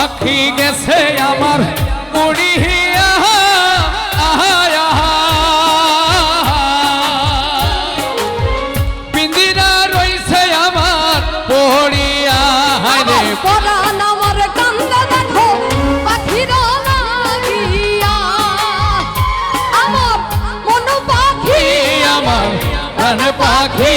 পাখি গেছে আমার আহা। পিঞ্জিরা রইছে আমার পড়িয়া। রে। পরাণ আমার কান্দা দেখো পাখির লাগিয়া। আমার মন পাখি। আমার প্রাণ পাখি।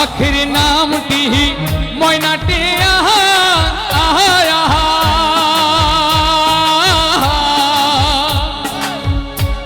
পাখির নামটি ময়নাটি আহা আহা আহা।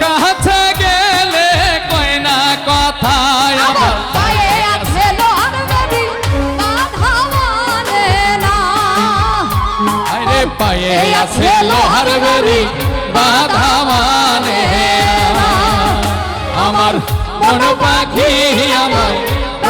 কাছে গেলে না পায়ে আছে লোহার বেরি বাধা মানে। আমার মন পাখি আমার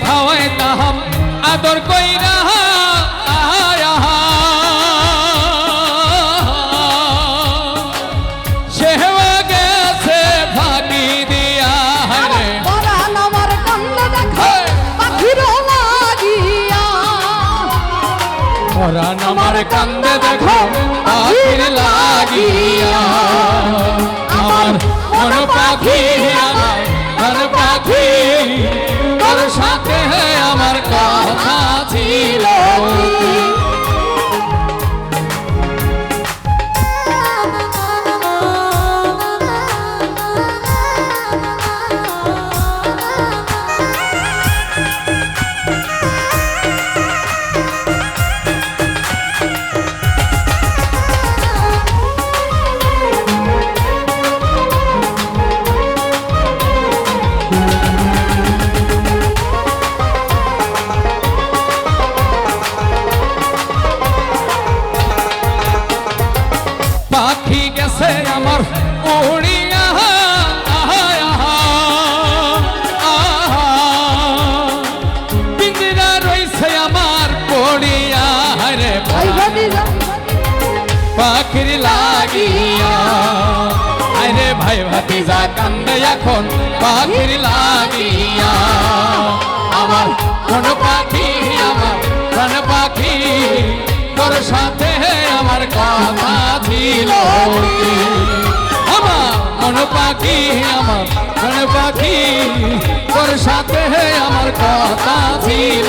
পাখিরে তাহাম আদর কইরা পরাণ আমার কান্দে দেখো পাখির লাগিয়া। আমার মন পাখি লাগিয়া। আরে ভাই ভাতিজা, কান্দে এখন পাখির লাগিয়া। আমার কোন পাখি, আমার প্রাণ পাখি, তোর সাথে আমার কথা ছিল? আমার মন পাখি, আমার প্রাণ পাখি, তোর সাথে আমার কথা ছিল।